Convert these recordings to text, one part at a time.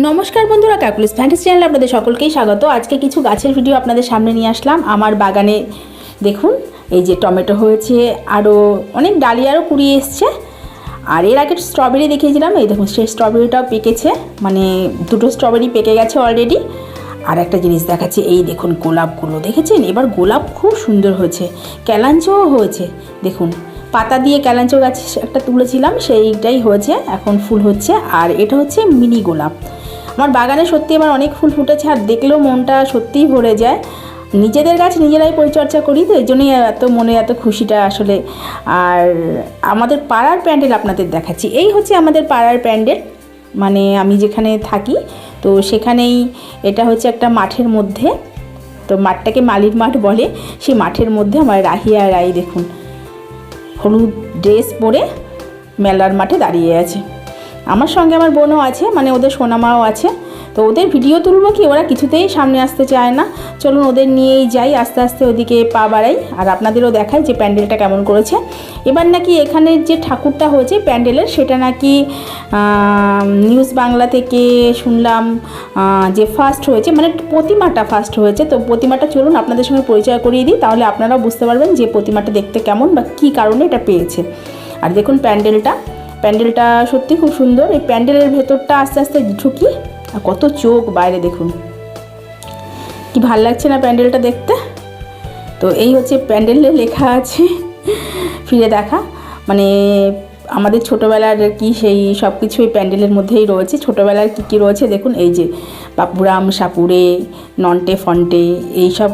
নমস্কার বন্ধুরা calculus fantasy চ্যানেলে আপনাদের সকলকেই স্বাগত। আজকে কিছু গাছের ভিডিও আপনাদের সামনে নিয়ে আসলাম। আমার বাগানে দেখুন, এই যে টমেটো হয়েছে আরও অনেক ডালিয়ারও কুড়িয়ে এসছে। আর এর আগে স্ট্রবেরি দেখিয়েছিলাম, এই দেখুন, সেই স্ট্রবেরিটাও পেকেছে। মানে দুটো স্ট্রবেরি পেকে গেছে অলরেডি আর একটা জিনিস দেখাচ্ছে, এই দেখুন গোলাপগুলো, দেখেছেন? এবার গোলাপ খুব সুন্দর হয়েছে ক্যালাঞ্চোও হয়েছে। দেখুন, পাতা দিয়ে ক্যালাঞ্চো গাছ একটা তুলেছিলাম, সেইটাই হয়েছে, এখন ফুল হচ্ছে। আর এটা হচ্ছে মিনি গোলাপ। আমার বাগানে সত্যি আমার অনেক ফুল ফুটেছে আর দেখলেও মনটা সত্যিই ভরে যায়। নিজেদের গাছ নিজেরাই পরিচর্যা করি, তো এই জন্যই এত মনে এত খুশিটা আসলে। আর আমাদের পাড়ার প্যান্ডেল আপনাদের দেখাচ্ছি। এই হচ্ছে আমাদের পাড়ার প্যান্ডেল মানে আমি যেখানে থাকি, তো সেখানেই এটা হচ্ছে একটা মাঠের মধ্যে। তো মাঠটাকে মালির মাঠ বলে, সেই মাঠের মধ্যে আমার রাহিয়া রাই দেখুন, হলুদ ড্রেস পরে মেলার মাঠে দাঁড়িয়ে আছে। আমার সঙ্গে আমার বোনও আছে মানে ওদের সোনামাও আছে। তো ওদের ভিডিও তুলবো কি? ওরা কিছুতেই সামনে আসতে চায় না। চলুন ওদের নিয়েই যাই, আস্তে আস্তে ওদিকে পা বাড়াই, আর আপনাদেরও দেখাই যে প্যান্ডেলটা কেমন করেছে। এবার নাকি এখানের যে ঠাকুরটা হয়েছে প্যান্ডেলের, সেটা নাকি নিউজ বাংলা থেকে শুনলাম যে ফার্স্ট হয়েছে মানে প্রতিমাটা ফার্স্ট হয়েছে। তো প্রতিমাটা চলুন আপনাদের সঙ্গে পরিচয় করিয়ে দিই, তাহলে আপনারাও বুঝতে পারবেন যে প্রতিমাটা দেখতে কেমন বা কী কারণে এটা পেয়েছে। আর দেখুন প্যান্ডেলটা। প্যান্ডেলটা সত্যি খুব সুন্দর। এই প্যান্ডেলের ভেতরটা আস্তে আস্তে ঢুকি, আর কত চোখ বাইরে দেখুন। কি ভালো লাগছে না প্যান্ডেলটা দেখতে? তো এই হচ্ছে প্যান্ডেলে লেখা আছে, ফিরে দেখা। মানে আমাদের ছোটোবেলার কি সেই সব কিছু এই প্যান্ডেলের মধ্যেই রয়েছে। ছোটোবেলার কী কী রয়েছে দেখুন, এই যে বাপুরাম, সাপুরে, নন্টে, ফন্টে এই সব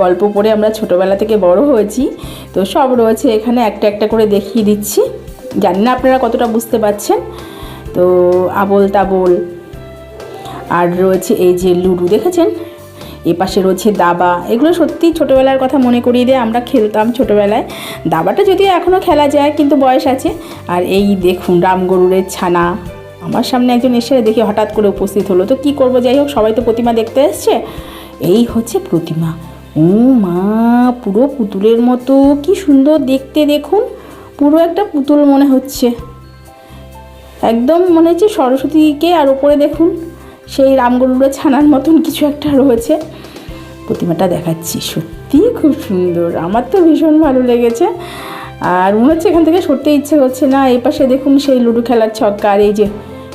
গল্প পড়ে আমরা ছোটোবেলা থেকে বড় হয়েছি। তো সব রয়েছে এখানে, একটা একটা করে দেখিয়ে দিচ্ছি। জানি না আপনারা কতটা বুঝতে পারছেন। তো আবোল তাবোল আর রয়েছে এই যে লুডু, দেখেছেন? এ পাশে রয়েছে দাবা। এগুলো সত্যি ছোটোবেলার কথা মনে করিয়ে দেয় আমরা খেলতাম ছোটোবেলায়। দাবাটা যদিও এখনও খেলা যায়, কিন্তু বয়স আছে। আর এই দেখুন রামগরুরের ছানা। আমার সামনে একজন এসে দেখে হঠাৎ করে উপস্থিত হলো। তো কি করব? যাই হোক, সবাই তো প্রতিমা দেখতে এসছে। এই হচ্ছে প্রতিমা। ও মা, পুরো পুতুলের মতো। কি সুন্দর দেখতে, দেখুন। পুরো একটা পুতুল মনে হচ্ছে। একদম মনে হচ্ছে সরস্বতীকে আর ওপরে দেখুন, সেই রামগরুড়া ছানার মতন কিছু একটা রয়েছে। প্রতিমাটা দেখাচ্ছি, সত্যি খুব সুন্দর। আমার তো ভীষণ ভালো লেগেছে। আর মনে হচ্ছে এখান থেকে সরতে ইচ্ছে করছে না। এই পাশে দেখুন সেই লুডো খেলার ছক্কা আর এই যে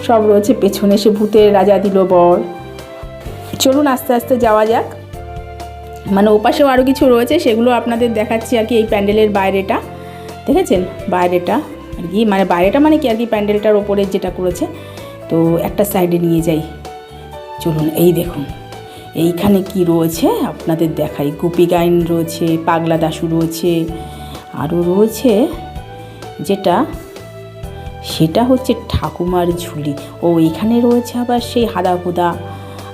সব রয়েছে পেছনে, সে ভূতের রাজা দিল বর। চলুন আস্তে আস্তে যাওয়া যাক। মানে ওপাশেও আরও কিছু রয়েছে, সেগুলো আপনাদের দেখাচ্ছি আর কি এই প্যান্ডেলের বাইরেটা। দেখেছেন বাইরেটা? আর কি মানে বাইরেটা মানে কি আর কি প্যান্ডেলটার ওপরে যেটা করেছে? তো একটা সাইডে নিয়ে যাই। চলুন, এই দেখুন। এইখানে কি রয়েছে? আপনাদের দেখাই। গুপি গাইন রয়েছে, পাগলা দাশু রয়েছে, আরও রয়েছে যেটা, সেটা হচ্ছে ঠাকুমার ঝুলি। ও এখানে রয়েছে আবার সেই হাদা হুদা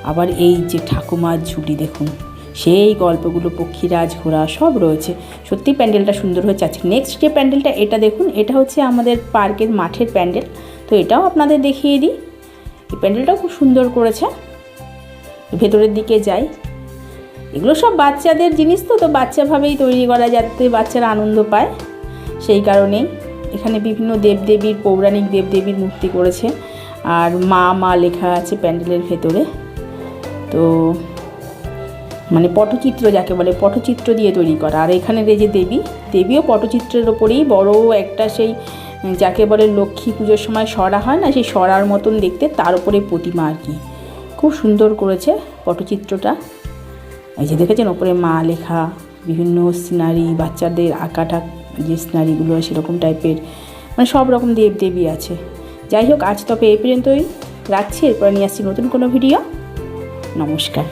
আবার এই যে ঠাকুমার ঝুলি, দেখুন। সেই গল্পগুলো, পক্ষীরাজ, ঘোড়া, সব রয়েছে। সত্যি প্যান্ডেলটা সুন্দর হয়েছে। আজকে নেক্সট যে প্যান্ডেলটা, এটা দেখুন, এটা হচ্ছে আমাদের পার্কের মাঠের প্যান্ডেল। তো এটাও আপনাদের দেখিয়ে দিই। এই প্যান্ডেলটাও খুব সুন্দর করেছে। ভেতরের দিকে যাই। এগুলো সব বাচ্চাদের জিনিস তো তো বাচ্চাভাবেই তৈরি করা যাতে বাচ্চারা আনন্দ পায়। সেই কারণেই এখানে বিভিন্ন দেবদেবীর, পৌরাণিক দেবদেবীর মূর্তি করেছে। আর মা মা লেখা আছে প্যান্ডেলের ভেতরে। তো মানে পটচিত্র যাকে বলে, পটচিত্র দিয়ে তৈরি করা। আর এখানের এই যে দেবী, দেবীও পটচিত্রের ওপরেই বড় একটা সেই, যাকে বলে লক্ষ্মী পুজোর সময় সরা হয় না, সেই সরার মতন দেখতে তার উপরে প্রতিমা আর কি। খুব সুন্দর করেছে পটচিত্রটা। এই যে দেখেছেন, ওপরে মা লেখা, বিভিন্ন সিনারি, বাচ্চাদের আঁকাটা যে সিনারিগুলো সেরকম টাইপের মানে সব রকম দেব দেবী আছে। যাই হোক, আজ তবে এই পর্যন্তই। রাখছি, এরপর নিয়ে আসছি নতুন কোনো ভিডিও। নমস্কার।